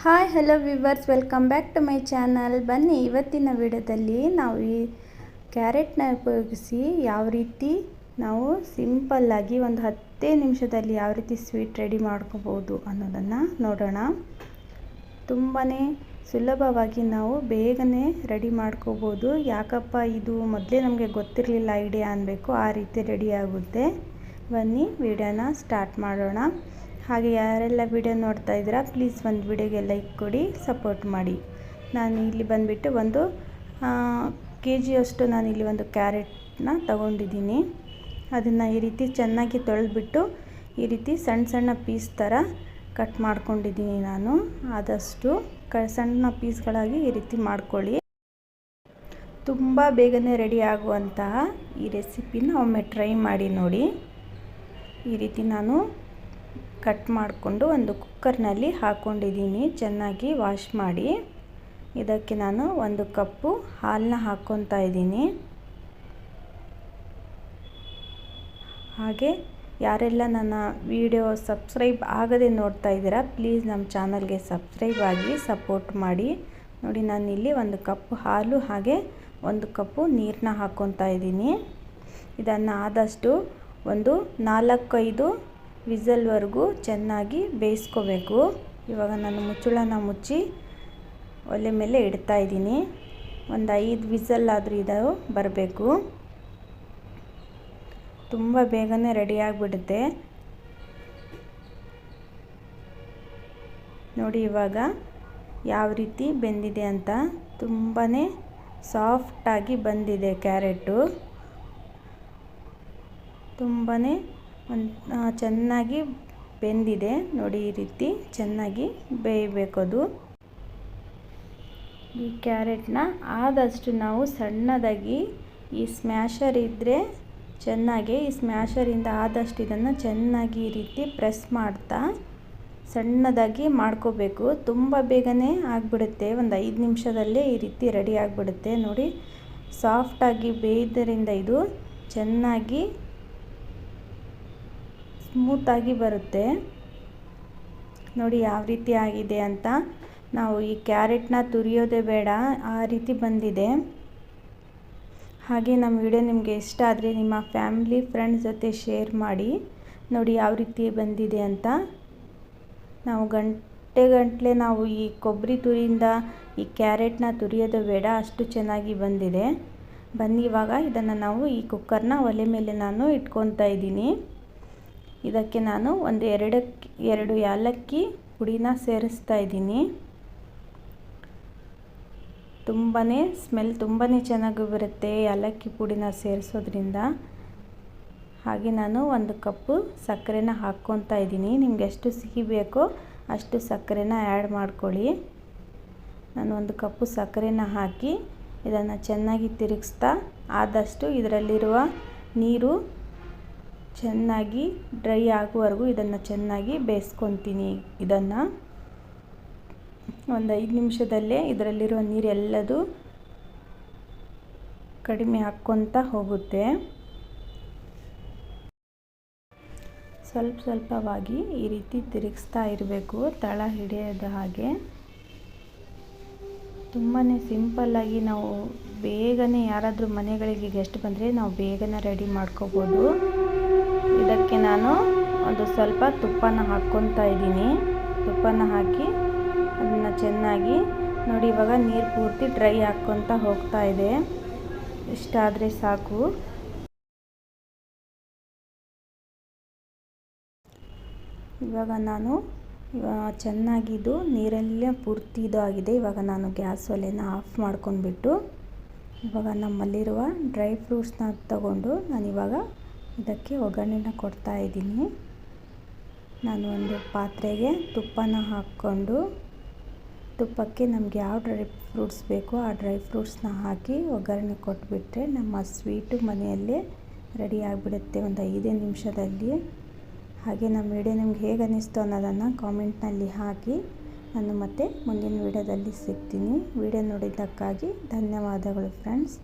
Hi hello viewers welcome back to my channel ಬನ್ನಿ, ಇವತ್ತಿನ ವಿಡಿಯೋದಲ್ಲಿ ನಾವು ಈ ಕ್ಯಾರೆಟ್ನ ಉಪಯೋಗಿಸಿ ಯಾವ ರೀತಿ ನಾವು ಸಿಂಪಲ್ಲಾಗಿ ಒಂದು ಹತ್ತೇ ನಿಮಿಷದಲ್ಲಿ ಯಾವ ರೀತಿ ಸ್ವೀಟ್ ರೆಡಿ ಮಾಡ್ಕೋಬೋದು ಅನ್ನೋದನ್ನು ನೋಡೋಣ. ತುಂಬಾ ಸುಲಭವಾಗಿ ನಾವು ಬೇಗನೆ ರೆಡಿ ಮಾಡ್ಕೋಬೋದು. ಯಾಕಪ್ಪ, ಇದು ಮೊದಲೇ ನಮಗೆ ಗೊತ್ತಿರಲಿಲ್ಲ ಐಡಿಯಾ ಅನ್ನಬೇಕು ಆ ರೀತಿ ರೆಡಿ ಆಗುತ್ತೆ. ಬನ್ನಿ, ವಿಡಿಯೋನ ಸ್ಟಾರ್ಟ್ ಮಾಡೋಣ. ಹಾಗೆ ಯಾರೆಲ್ಲ ವಿಡಿಯೋ ನೋಡ್ತಾ ಇದ್ದೀರಾ ಪ್ಲೀಸ್ ಒಂದು ವಿಡಿಯೋಗೆ ಲೈಕ್ ಕೊಡಿ ಸಪೋರ್ಟ್ ಮಾಡಿ. ನಾನು ಇಲ್ಲಿ ಬಂದುಬಿಟ್ಟು ಒಂದು ಕೆ ಜಿಯಷ್ಟು ಇಲ್ಲಿ ಒಂದು ಕ್ಯಾರೆಟ್ನ ತಗೊಂಡಿದ್ದೀನಿ. ಅದನ್ನು ಈ ರೀತಿ ಚೆನ್ನಾಗಿ ತೊಳೆದ್ಬಿಟ್ಟು ಈ ರೀತಿ ಸಣ್ಣ ಸಣ್ಣ ಪೀಸ್ ಥರ ಕಟ್ ಮಾಡ್ಕೊಂಡಿದ್ದೀನಿ ನಾನು. ಆದಷ್ಟು ಕ, ಸಣ್ಣ ಪೀಸ್ಗಳಾಗಿ ಈ ರೀತಿ ಮಾಡ್ಕೊಳ್ಳಿ. ತುಂಬ ಬೇಗನೆ ರೆಡಿ ಆಗುವಂತಹ ಈ ರೆಸಿಪಿನ ಒಮ್ಮೆ ಟ್ರೈ ಮಾಡಿ ನೋಡಿ. ಈ ರೀತಿ ನಾನು ಕಟ್ ಮಾಡಿಕೊಂಡು ಒಂದು ಕುಕ್ಕರ್ನಲ್ಲಿ ಹಾಕ್ಕೊಂಡಿದ್ದೀನಿ ಚೆನ್ನಾಗಿ ವಾಶ್ ಮಾಡಿ. ಇದಕ್ಕೆ ನಾನು ಒಂದು ಕಪ್ಪು ಹಾಲನ್ನ ಹಾಕ್ಕೊತಾ ಇದ್ದೀನಿ. ಹಾಗೆ ಯಾರೆಲ್ಲ ನನ್ನ ವಿಡಿಯೋ ಸಬ್ಸ್ಕ್ರೈಬ್ ಆಗದೆ ನೋಡ್ತಾ ಇದ್ದೀರಾ, ಪ್ಲೀಸ್ ನಮ್ಮ ಚಾನಲ್ಗೆ ಸಬ್ಸ್ಕ್ರೈಬ್ ಆಗಿ ಸಪೋರ್ಟ್ ಮಾಡಿ. ನೋಡಿ, ನಾನು ಇಲ್ಲಿ ಒಂದು ಕಪ್ಪು ಹಾಲು ಹಾಗೆ ಒಂದು ಕಪ್ಪು ನೀರನ್ನ ಹಾಕ್ಕೊತಾ ಇದ್ದೀನಿ. ಇದನ್ನು ಆದಷ್ಟು ಒಂದು ನಾಲ್ಕೈದು ವಿಸಲ್ವರೆಗೂ ಚೆನ್ನಾಗಿ ಬೇಯಿಸ್ಕೋಬೇಕು. ಇವಾಗ ನಾನು ಮುಚ್ಚಳನ ಮುಚ್ಚಿ ಒಲೆ ಮೇಲೆ ಇಡ್ತಾ ಇದ್ದೀನಿ. ಒಂದು ಐದು ವಿಸಲ್ ಆದರೂ ಇದು ಬರಬೇಕು. ತುಂಬ ಬೇಗನೆ ರೆಡಿ ಆಗಿಬಿಡುತ್ತೆ. ನೋಡಿ ಇವಾಗ ಯಾವ ರೀತಿ ಬೆಂದಿದೆ ಅಂತ. ತುಂಬಾ ಸಾಫ್ಟಾಗಿ ಬಂದಿದೆ ಕ್ಯಾರೆಟು. ತುಂಬಾ ಒಂದು ಚೆನ್ನಾಗಿ ಬೆಂದಿದೆ. ನೋಡಿ ಈ ರೀತಿ ಚೆನ್ನಾಗಿ ಬೇಯಬೇಕು ಅದು. ಈ ಕ್ಯಾರೆಟ್ನ ಆದಷ್ಟು ನಾವು ಸಣ್ಣದಾಗಿ ಈ ಸ್ಮ್ಯಾಷರ್ ಇದ್ದರೆ ಚೆನ್ನಾಗಿ, ಈ ಸ್ಮ್ಯಾಷರಿಂದ ಆದಷ್ಟು ಇದನ್ನು ಚೆನ್ನಾಗಿ ಈ ರೀತಿ ಪ್ರೆಸ್ ಮಾಡ್ತಾ ಸಣ್ಣದಾಗಿ ಮಾಡ್ಕೋಬೇಕು. ತುಂಬ ಬೇಗನೆ ಆಗಿಬಿಡುತ್ತೆ. ಒಂದು ಐದು ನಿಮಿಷದಲ್ಲೇ ಈ ರೀತಿ ರೆಡಿ ಆಗಿಬಿಡುತ್ತೆ. ನೋಡಿ ಸಾಫ್ಟಾಗಿ ಬೇಯ್ದರಿಂದ ಇದು ಚೆನ್ನಾಗಿ ಸ್ಮೂತಾಗಿ ಬರುತ್ತೆ. ನೋಡಿ ಯಾವ ರೀತಿ ಆಗಿದೆ ಅಂತ. ನಾವು ಈ ಕ್ಯಾರೆಟ್ನ ತುರಿಯೋದೇ ಬೇಡ, ಆ ರೀತಿ ಬಂದಿದೆ. ಹಾಗೆ ನಮ್ಮ ವಿಡಿಯೋ ನಿಮಗೆ ಇಷ್ಟ ಆದರೆ ನಿಮ್ಮ ಫ್ಯಾಮಿಲಿ, ಫ್ರೆಂಡ್ಸ್ ಜೊತೆ ಶೇರ್ ಮಾಡಿ. ನೋಡಿ ಯಾವ ರೀತಿ ಬಂದಿದೆ ಅಂತ. ನಾವು ಗಂಟೆ ಗಂಟಲೆ ನಾವು ಈ ಕೊಬ್ಬರಿ ತುರಿಯಿಂದ ಈ ಕ್ಯಾರೆಟ್ನ ತುರಿಯೋದು ಬೇಡ, ಅಷ್ಟು ಚೆನ್ನಾಗಿ ಬಂದಿದೆ. ಬನ್ನಿ ಇವಾಗ ಇದನ್ನು ನಾವು ಈ ಕುಕ್ಕರ್ನ ಒಲೆ ಮೇಲೆ ನಾನು ಇಟ್ಕೊತಾ ಇದ್ದೀನಿ. ಇದಕ್ಕೆ ನಾನು ಒಂದು ಎರಡಕ್ಕೆ ಎರಡು ಏಲಕ್ಕಿ ಪುಡಿನ ಸೇರಿಸ್ತಾ ಇದ್ದೀನಿ. ತುಂಬಾ ಸ್ಮೆಲ್ ತುಂಬಾ ಚೆನ್ನಾಗಿ ಬರುತ್ತೆ ಏಲಕ್ಕಿ ಪುಡಿನ ಸೇರಿಸೋದ್ರಿಂದ. ಹಾಗೆ ನಾನು ಒಂದು ಕಪ್ಪು ಸಕ್ಕರೆನ ಹಾಕ್ಕೊತಾ ಇದ್ದೀನಿ. ನಿಮ್ಗೆ ಎಷ್ಟು ಸಿಹಿ ಬೇಕೋ ಅಷ್ಟು ಸಕ್ಕರೆನ ಆ್ಯಡ್ ಮಾಡ್ಕೊಳ್ಳಿ. ನಾನು ಒಂದು ಕಪ್ಪು ಸಕ್ಕರೆನ ಹಾಕಿ ಇದನ್ನು ಚೆನ್ನಾಗಿ ತಿರುಗಿಸ್ತಾ ಆದಷ್ಟು ಇದರಲ್ಲಿರುವ ನೀರು ಚೆನ್ನಾಗಿ ಡ್ರೈ ಆಗುವವರೆಗೂ ಇದನ್ನು ಚೆನ್ನಾಗಿ ಬೇಯಿಸ್ಕೊತೀನಿ. ಇದನ್ನು ಒಂದು ಐದು ನಿಮಿಷದಲ್ಲೇ ಇದರಲ್ಲಿರುವ ನೀರೆಲ್ಲದು ಕಡಿಮೆ ಹಾಕ್ಕೊತ ಹೋಗುತ್ತೆ. ಸ್ವಲ್ಪ ಸ್ವಲ್ಪವಾಗಿ ಈ ರೀತಿ ತಿರುಗಿಸ್ತಾ ಇರಬೇಕು, ತಳ ಹಿಡಿಯದ ಹಾಗೆ. ತುಂಬಾ ಸಿಂಪಲ್ಲಾಗಿ ನಾವು ಬೇಗನೆ ಯಾರಾದರೂ ಮನೆಗಳಿಗೆ ಗೆಸ್ಟ್ ಬಂದರೆ ನಾವು ಬೇಗನೆ ರೆಡಿ ಮಾಡ್ಕೋಬೋದು. ಇದಕ್ಕೆ ನಾನು ಒಂದು ಸ್ವಲ್ಪ ತುಪ್ಪನ ಹಾಕ್ಕೊತಾ ಇದ್ದೀನಿ. ತುಪ್ಪನ ಹಾಕಿ ಅದನ್ನು ಚೆನ್ನಾಗಿ ನೋಡಿ, ಇವಾಗ ನೀರು ಪೂರ್ತಿ ಡ್ರೈ ಹಾಕ್ಕೊತ ಹೋಗ್ತಾ ಇದೆ. ಇಷ್ಟಾದರೆ ಸಾಕು. ಇವಾಗ ನಾನು ಚೆನ್ನಾಗಿದ್ದು ನೀರೆಲ್ಲ ಪೂರ್ತಿ ಇದು ಆಗಿದೆ ಇವಾಗ ನಾನು ಗ್ಯಾಸ್ ಒಲೆನ ಆಫ್ ಮಾಡ್ಕೊಂಡ್ಬಿಟ್ಟು, ಇವಾಗ ನಮ್ಮಲ್ಲಿರುವ ಡ್ರೈ ಫ್ರೂಟ್ಸ್ನ ತಗೊಂಡು ನಾನಿವಾಗ ಇದಕ್ಕೆ ಒಗ್ಗರಣೆನ ಕೊಡ್ತಾ ಇದ್ದೀನಿ. ನಾನು ಒಂದು ಪಾತ್ರೆಗೆ ತುಪ್ಪನ ಹಾಕ್ಕೊಂಡು, ತುಪ್ಪಕ್ಕೆ ನಮಗೆ ಯಾವ ಡ್ರೈ ಫ್ರೂಟ್ಸ್ ಬೇಕೋ ಆ ಡ್ರೈ ಫ್ರೂಟ್ಸ್ನ ಹಾಕಿ ಒಗ್ಗರಣೆ ಕೊಟ್ಬಿಟ್ರೆ ನಮ್ಮ ಸ್ವೀಟು ಮನೆಯಲ್ಲೇ ರೆಡಿ ಆಗಿಬಿಡುತ್ತೆ ಒಂದು ಐದೇ ನಿಮಿಷದಲ್ಲಿ. ಹಾಗೆ ನಮ್ಮ ವಿಡಿಯೋ ನಿಮ್ಗೆ ಹೇಗೆ ಅನ್ನಿಸ್ತು ಅನ್ನೋದನ್ನು ಕಾಮೆಂಟ್ನಲ್ಲಿ ಹಾಕಿ. ನಾನು ಮತ್ತೆ ಮುಂದಿನ ವಿಡಿಯೋದಲ್ಲಿ ಸಿಗ್ತೀನಿ. ವಿಡಿಯೋ ನೋಡಿದ್ದಕ್ಕಾಗಿ ಧನ್ಯವಾದಗಳು ಫ್ರೆಂಡ್ಸ್.